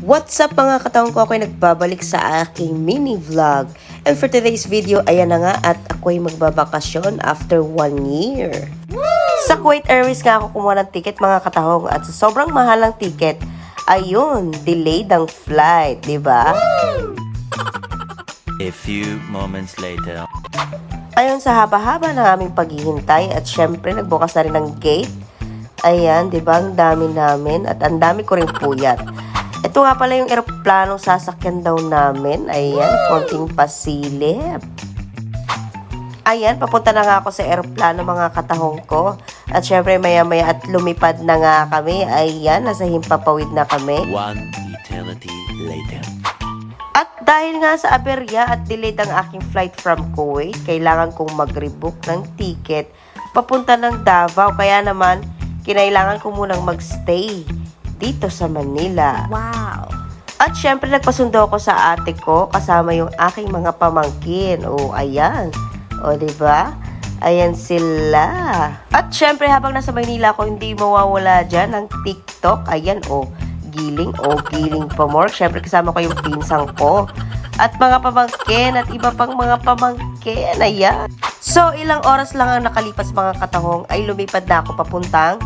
What's up mga katawang ko? Ako'y nagbabalik sa aking mini vlog. And for today's video, ayan na nga at ako'y magbabakasyon after one year. Sa Kuwait Airways nga ako kumuha ng ticket mga katahong at sa sobrang mahal ng ticket, ayun, delayed ang flight, di ba? A few moments later. Ayon sa haba-haba ng aming paghihintay at syempre nagbukas na rin ng gate. Ayan, di ba? Ang dami namin at ang dami ko rin puyat. Ito nga pala yung eroplanong sasakyan daw namin. Ayan, konting pasilip. Ayan, papunta na nga ako sa eroplano mga katahong ko. At syempre maya-maya at lumipad na nga kami. Ayan, nasa himpapawid na kami. One eternity later. At dahil nga sa aberya at delayed ang aking flight from Kuwait, kailangan kong mag-rebook ng ticket papunta ng Davao. Kaya naman, kinailangan ko munang magstay dito sa Manila. Wow. At syempre, nagpasundo ako sa ate ko kasama yung aking mga pamangkin. O, ayan. O, di ba? Ayan sila. At syempre, habang nasa Maynila ako, hindi mawawala dyan ang TikTok. Ayan, o. Giling, o. Giling pa more. Syempre, kasama ko yung pinsang ko. At mga pamangkin at iba pang mga pamangkin. Ayan. So, ilang oras lang ang nakalipas mga katahong ay lumipad na ako papuntang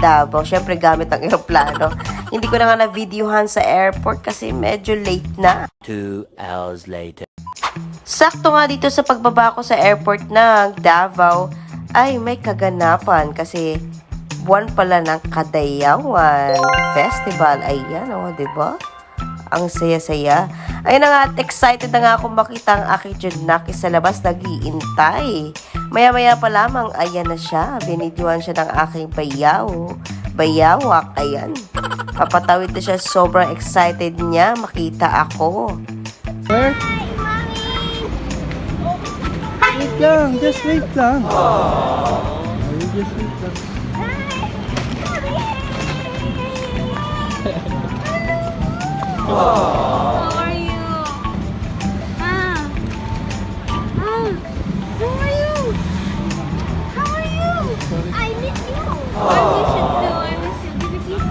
Davao. Syempre, gamit ang aeroplano. Hindi ko na nga na-videohan sa airport kasi medyo late na. Two hours later. Sakto nga dito sa pagbaba ko sa airport ng Davao ay may kaganapan kasi buwan pala ng Kadayawan Festival. Ayan o, oh, di ba? Ang saya-saya. Ayun na nga at excited na nga akong makita ang aking Junaki sa labas nagiintay. Maya-maya pa lamang, ayan na siya. Binidyohan siya ng aking bayaw. Bayawak, ayan. Papatawid na siya. Sobrang excited niya makita ako. Sir? Wait lang, just wait lang. Oh, just wait lang. I miss you. I miss you too. I miss you. Give me kiss.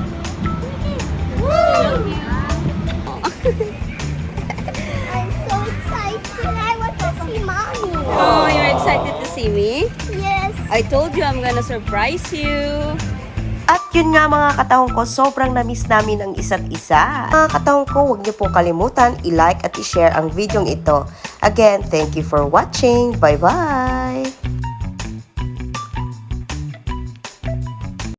Give me a kiss. I love you. I'm so excited. I want to see mommy. Oh, you're excited to see me? Yes. I told you I'm gonna surprise you. At yun nga mga katahong ko, sobrang na-miss namin ang isa't isa. Mga katahong ko, huwag niyo po kalimutan i-like at i-share ang videong ito. Again, thank you for watching. Bye-bye!